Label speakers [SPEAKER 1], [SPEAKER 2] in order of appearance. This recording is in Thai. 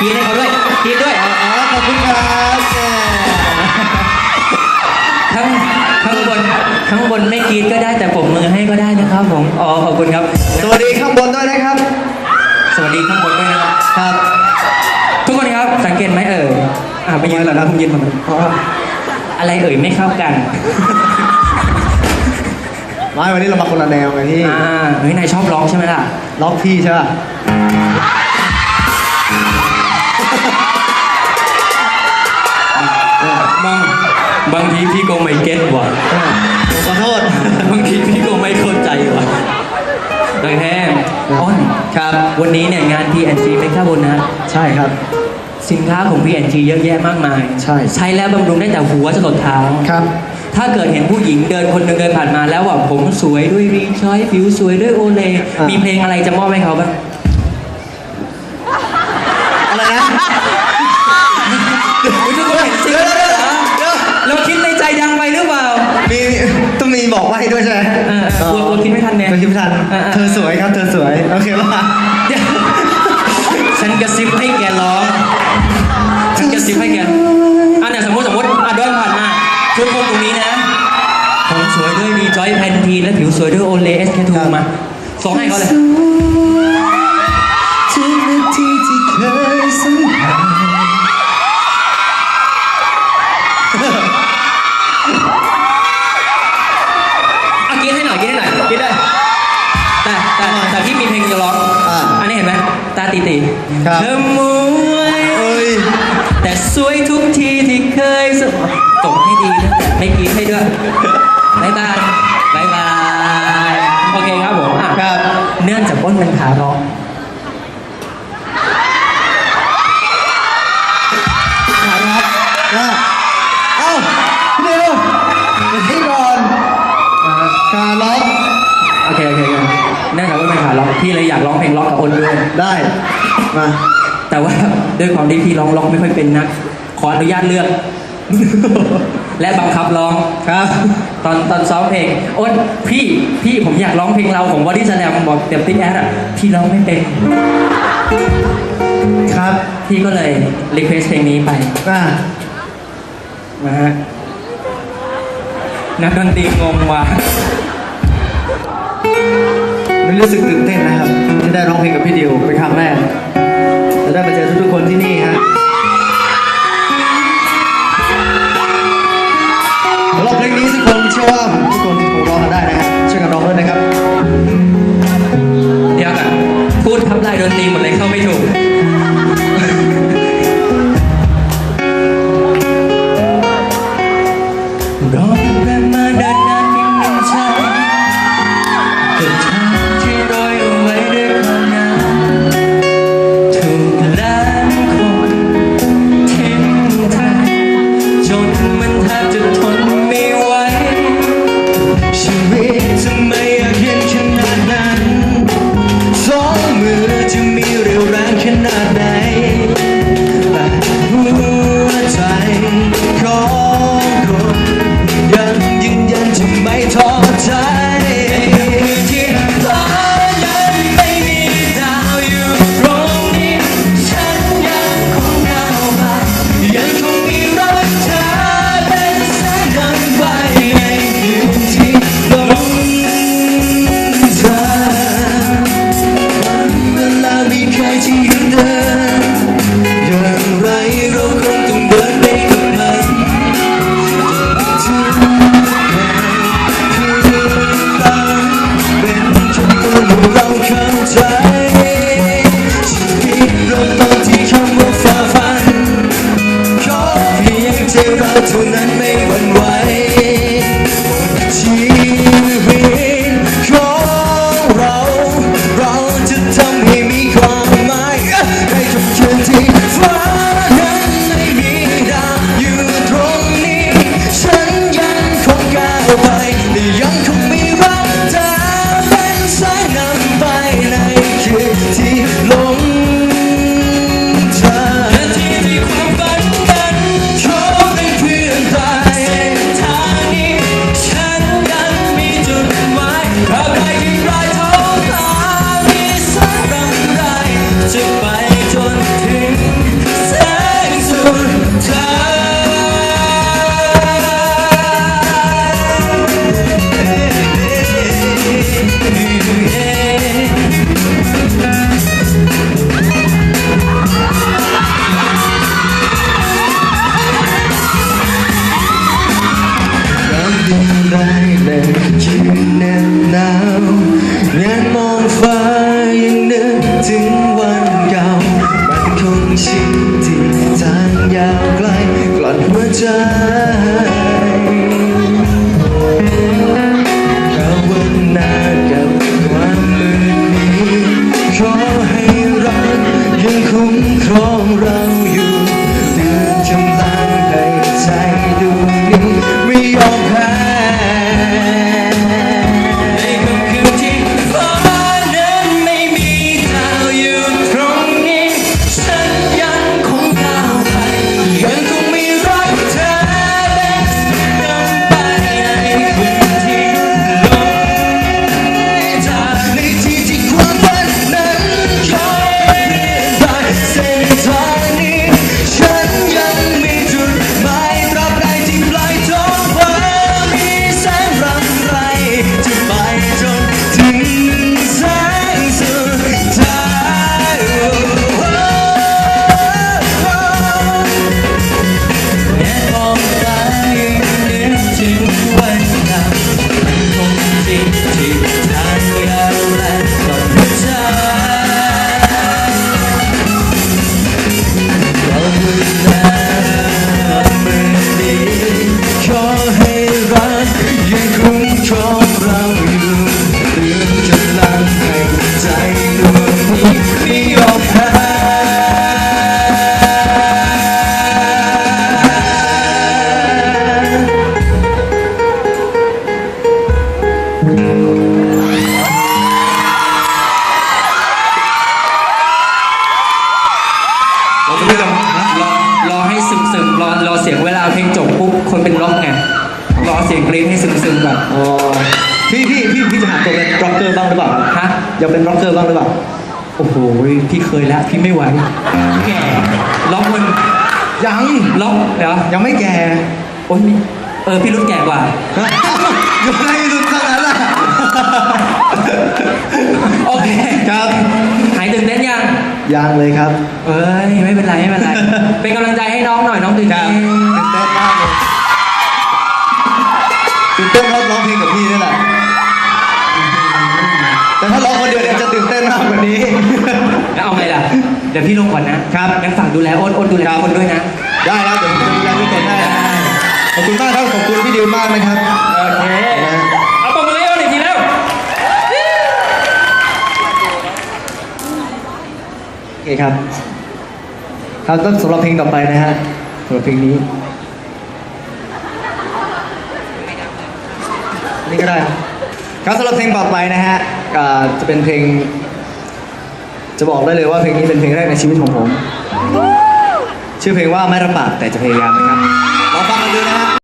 [SPEAKER 1] กรีดให้เขาด้วยกรีดด้วย
[SPEAKER 2] อ๋อขอบคุณครับแหม
[SPEAKER 1] ข้างข้างบนข้างบนไม่กรีดก็ได้แต่ผมมือให้ก็ได้นะครับผมอ๋อขอบคุณครับ
[SPEAKER 2] สวัสดีข้างบนด้วยนะครับ
[SPEAKER 1] สวัสดีข้างบนด้วยนะครับ
[SPEAKER 2] ครับ
[SPEAKER 1] ทุกคนครับสังเกตไหมเอ่ยอ่าไปยืน
[SPEAKER 2] ทำไมล่ะนะ
[SPEAKER 1] ผมยืนทำไม
[SPEAKER 2] อ๋อ
[SPEAKER 1] อะไรเอ่ยไม่เข้ากัน
[SPEAKER 2] ไม่วันนี้เรามาคนละแนวไงพี่
[SPEAKER 1] อ่าเฮ้ยนายชอบร้องใช่ไหมล่ะ
[SPEAKER 2] ล็อกพี่ใช่ป่ะ
[SPEAKER 1] บางบางทีพี่ก็ไม่เก็ตว่ะ
[SPEAKER 2] ขอโทษ
[SPEAKER 1] บางทีพี่ก็ไม่เข้าใจว่ะดังแท้อ้น
[SPEAKER 2] ครับ
[SPEAKER 1] วันนี้เนี่ยงาน P&G เมกาโบนัส
[SPEAKER 2] ใช่ครับ
[SPEAKER 1] สินค้าของ P&G เยอะแยะมากมาย
[SPEAKER 2] ใช่
[SPEAKER 1] ใช้แล้วบำรุงได้แต่หัวจรดเท้า
[SPEAKER 2] ครับ
[SPEAKER 1] ถ้าเกิดเห็นผู้หญิงเดินคนหนึ่งเดินผ่านมาแล้วว่าผมสวยด้วยรีชอยผิวสวยด้วยโอเล
[SPEAKER 2] อ่ามี
[SPEAKER 1] มีเพลงอะไรจะมอบให้เขาบ้าง คิดในใจดังไปหรือเปล่า
[SPEAKER 2] มีต้องมีบอกไว้ด้วยใช่ไหม
[SPEAKER 1] เออเออกลัวกลัวคิดไม่ทันเนี่ย
[SPEAKER 2] กลัวคิดไม่ทัน
[SPEAKER 1] เออเออ
[SPEAKER 2] เธอสวยครับเธอสวยโอเคป่ะ
[SPEAKER 1] เดี๋ยวฉันกระซิบให้แกร้อง ฉันกระซิบให้แกอะเนี่ยสมมติสมมติอะเดินผ่านมาทุกคนตรงนี้นะ ผมสวยด้วยรีจอยแพนทีและผิวสวยด้วยโอเลสแคทูมาส่งให้เขาเลย
[SPEAKER 2] ทุ เธ
[SPEAKER 1] อมวย
[SPEAKER 2] เอ้ย
[SPEAKER 1] แต่สวยทุกทีที่เคยสส่งให้ดีนะให้กินให้ด้วย
[SPEAKER 2] พี่เล
[SPEAKER 1] ยอยากร้องเพลงร้องกับอ้นด้วย
[SPEAKER 2] ได้มา
[SPEAKER 1] แต่ว่าด้วยความที่พี่ร้องร้องไม่ค่อยเป็นนัก ขออนุญาตเลือก และบังคับร้อง
[SPEAKER 2] ครับ
[SPEAKER 1] ตอนตอนซ้อมเพลงอ้นพี่พี่ผมอยากร้องเพลงเราของบอดี้สแลมบอกเต็มติ๊กแอดอะพี่ร้องไม่เป็น
[SPEAKER 2] ครับ
[SPEAKER 1] พี่ก็เลยรีเควสเพลงนี้ไป
[SPEAKER 2] อ่า
[SPEAKER 1] นะฮะนักดนตรีงงว่ะ
[SPEAKER 2] ไม่รู้สึกตื่นเต้นนะครับ ที่ได้ร้องเพลงกับพี่ดิวเป็นครั้งแรกจะได้มาเจอทุกๆคนที่นี่ฮะรอบเพลงนี้ทุกคนเชื่อว่าทุกคนคงร้องกันได้นะฮะช่วยกันร้องด้วยนะครับ
[SPEAKER 1] เดี๋ยวกันพูดทับลายดนตรีหมดเลยเข้า พียงใจเร เราจะไม่ยอมรอร
[SPEAKER 3] อให้
[SPEAKER 1] ซึมซึมๆรอรอเสียงเวลาเพลงจบปุ๊บคนเป็นร็อกไงรอเสียงกรี๊ดให้ซึมซึมๆก่อน
[SPEAKER 2] อ๋อพี่พี่พี่พี่จะหาตัวเป็นร็อกเกอร์บ้างหรือเปล่า
[SPEAKER 1] ฮะ
[SPEAKER 2] อยากเป็นร็อกเกอร์บ้างหรือเปล่า
[SPEAKER 1] โอ้โหพี่เคยแล้วพี่ไม่ไหวแก่ล็อกมัน
[SPEAKER 2] ยัง
[SPEAKER 1] ล็อกเดี๋ยว
[SPEAKER 2] ยังไม่แก่
[SPEAKER 1] โอ้ยเออพี่รุ่นแก่กว่า
[SPEAKER 2] อยู่ในสุดขนาดนั้นล่ะ
[SPEAKER 1] โอเค
[SPEAKER 2] ครับ
[SPEAKER 1] หายตื่นเต้น ยัง
[SPEAKER 2] ยังเลยครับ
[SPEAKER 1] เอ้ยไม่เป็นไรไม่เป็นไร เป็นกำลังใจให้น้องหน่อยน้องตื่น
[SPEAKER 2] ครั
[SPEAKER 1] เต้
[SPEAKER 2] บ
[SPEAKER 1] น
[SPEAKER 2] ตื่นเต้นมากเลยตื่นเต้นเพราะร้องเพลงกับพี่นี่แหละ แต่ถ้าร้องคนเดียวเนี่ยจะตื่นเต้นมากกว่านี้
[SPEAKER 1] แล้วเอาไงล่ะ เดี๋ยวพี่ลงก่อนนะครับงั้นฝากดูแลอ้นอ้นดูแลคนด้วยนะ
[SPEAKER 2] ได้ครับเดี๋ยวผมจะดูแลทุกคนให้นะขอบคุณมากครับขอบคุณพี่ดิวมากนะครับ
[SPEAKER 1] โอเค
[SPEAKER 2] นะ
[SPEAKER 1] เอาปมมือให้อ้นอีกทีแล้ว
[SPEAKER 2] โอ เคครับ ครับก็สำหรับเพลงต่อไปนะฮะสำหรับเพลงนี้ นี่ก็ได้ ครับสำหรับเพลงต่อไปนะฮะจะเป็นเพลง จะบอกได้เลยว่าเพลงนี้เป็นเพลงแรกในชีวิตของผม ชื่อเพลงว่าไม่รับปากแต่จะพยายามนะครับลองฟังกันดูนะฮะ